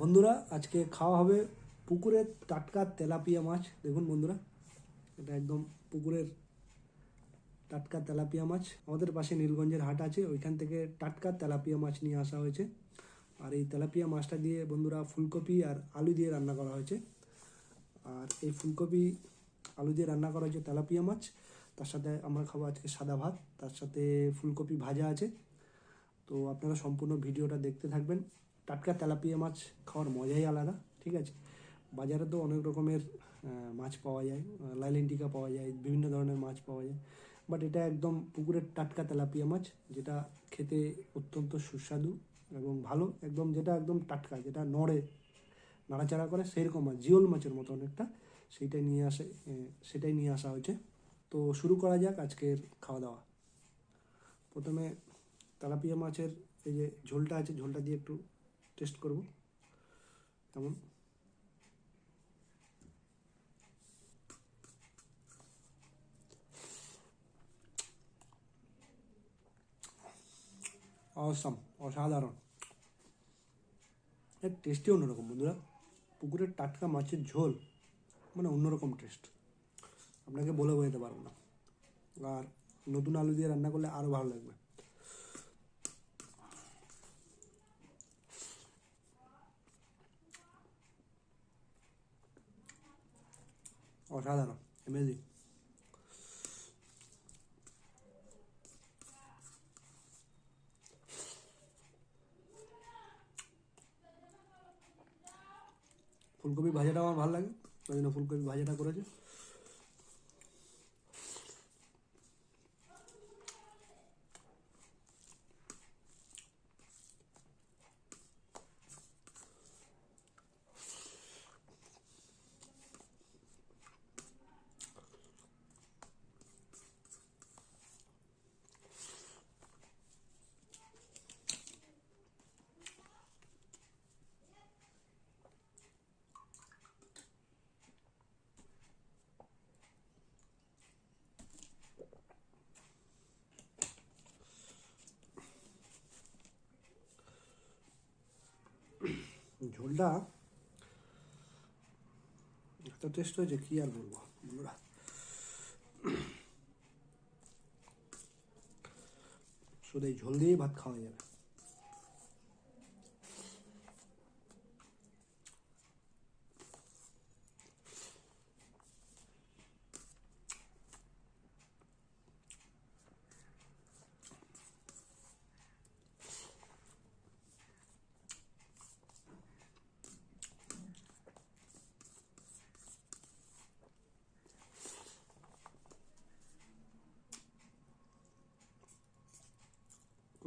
বন্ধুরা, আজকে খাওয়া হবে পুকুরের টাটকা তেলাপিয়া মাছ। দেখুন বন্ধুরা, এটা একদম পুকুরের টাটকা তেলাপিয়া মাছ। আমাদের পাশে নীলগঞ্জের হাট আছে, ওইখান থেকে টাটকা তেলাপিয়া মাছ নিয়ে আসা হয়েছে। আর এই তেলাপিয়া মাছটা দিয়ে বন্ধুরা ফুলকপি আর আলু দিয়ে রান্না করা হয়েছে। আর এই ফুলকপি, আলু দিয়ে রান্না করা হয়েছে তেলাপিয়া মাছ। তার সাথে আমরা খাব আজকে সাদা ভাত, তার সাথে ফুলকপি ভাজা আছে। তো আপনারা সম্পূর্ণ ভিডিওটা দেখতে থাকবেন। টাটকা তেলাপিয়া মাছ খাওয়ার মজাই আলাদা, ঠিক আছে? বাজারে তো অনেক রকমের মাছ পাওয়া যায় লাইলেন্টিকা পাওয়া যায়, বিভিন্ন ধরনের মাছ পাওয়া যায় বাট এটা একদম পুকুরের টাটকা তেলাপিয়া মাছ, যেটা খেতে অত্যন্ত সুস্বাদু এবং ভালো, একদম যেটা একদম টাটকা, যেটা নড়ে, নাড়াচাড়া করে, সেরকম মাছ, জিওল মাছের মতো অনেকটা, সেইটাই নিয়ে আসে সেটাই নিয়ে আসা হয়েছে। তো শুরু করা যাক আজকের খাওয়া দাওয়া প্রথমে তেলাপিয়া মাছের এই যে ঝোলটা আছে, ঝোলটা দিয়ে একটু টেস্ট করব। কেমন? অসাম, অসাধারণ। এর টেস্টই অন্যরকম বন্ধুরা। পুকুরের টাটকা মাছের ঝোল মানে অন্যরকম টেস্ট আপনাকে বলে বোঝাতে পারব না। আর নতুন আলু দিয়ে রান্না করলে আরও ভালো লাগবে। অসাধারণ অ্যামেজিং ফুলকপি ভাজাটা আমার ভালো লাগে ওই জন্য ফুলকপি ভাজাটা করেছে। ঝোলটা এত টেস্ট হয়েছে আর বলব? শুধু এই ঝোল দিয়েই ভাত খাওয়া যাবে।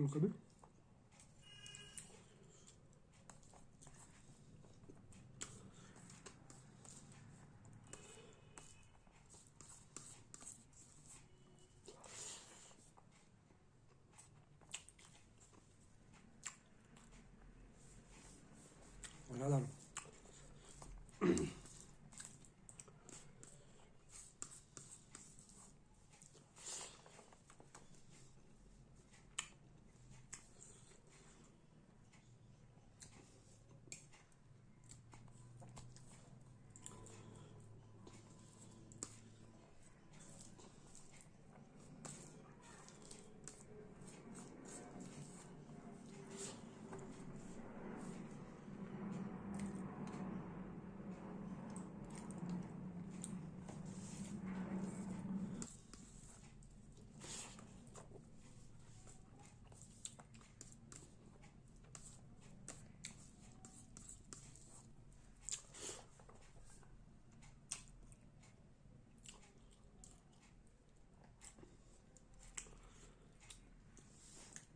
ফুলকপি অসাধারণ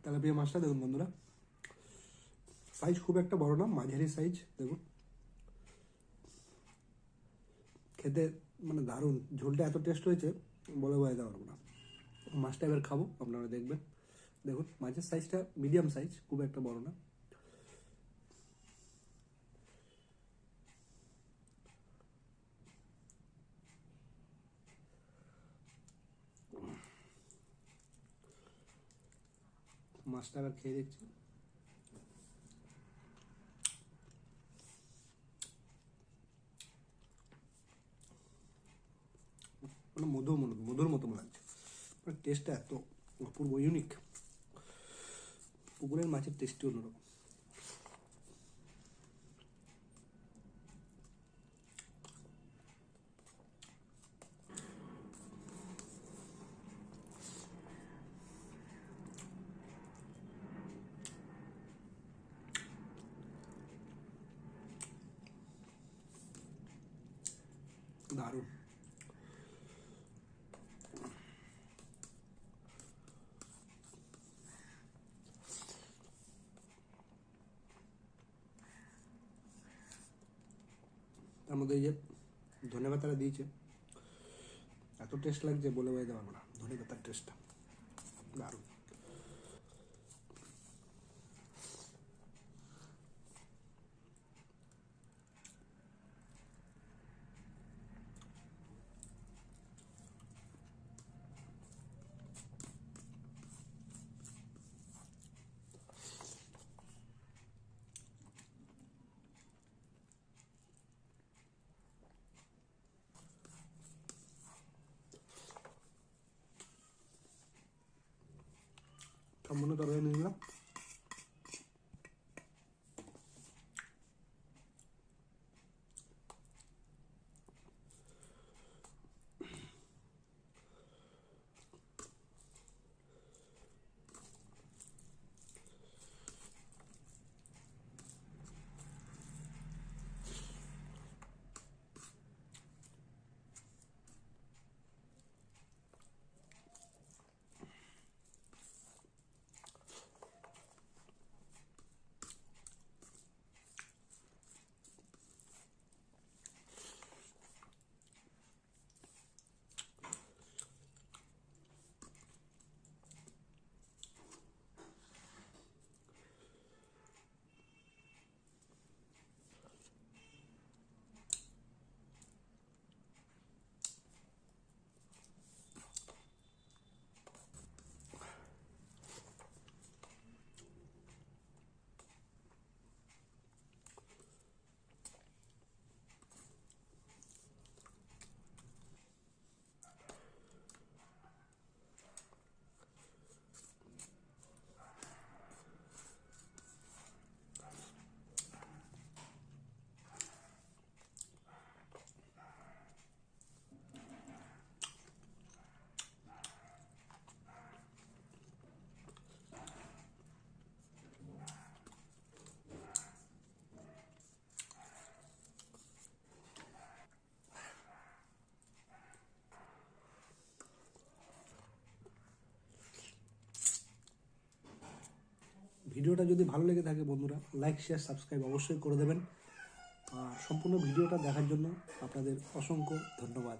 তেলাপিয়া মাছটা দেখুন বন্ধুরা। সাইজ খুব একটা বড় না, মাঝারি সাইজ দেখুন। খেতে মানে দারুণ। ঝোলটা এত টেস্ট হয়েছে, বলে বোঝাতে পারব না। মাছটা এবার খাব, আপনারা দেখবেন। দেখুন মাছের সাইজটা মিডিয়াম সাইজ খুব একটা বড় না। মাছটা আবার খেয়ে দেখছি। মানে মধু মধুর মতো মনে লাগছে টেস্টটা মানে এত অপূর্ব ইউনিক পুকুরের মাছের টেস্টই অন্যরকম। দারুণ তার মধ্যে এই যে ধনে পাতাটা দিয়েছে এত টেস্ট লাগছে বলে বোঝাতে পারব না ধনে পাতার টেস্টটা দারুণ সম্পূর্ণ তরকারি ভিডিওটা যদি ভালো লেগে থাকে বন্ধুরা লাইক শেয়ার সাবস্ক্রাইব অবশ্যই করে দেবেন। আর সম্পূর্ণ ভিডিওটা দেখার জন্য আপনাদের অসংখ্য ধন্যবাদ।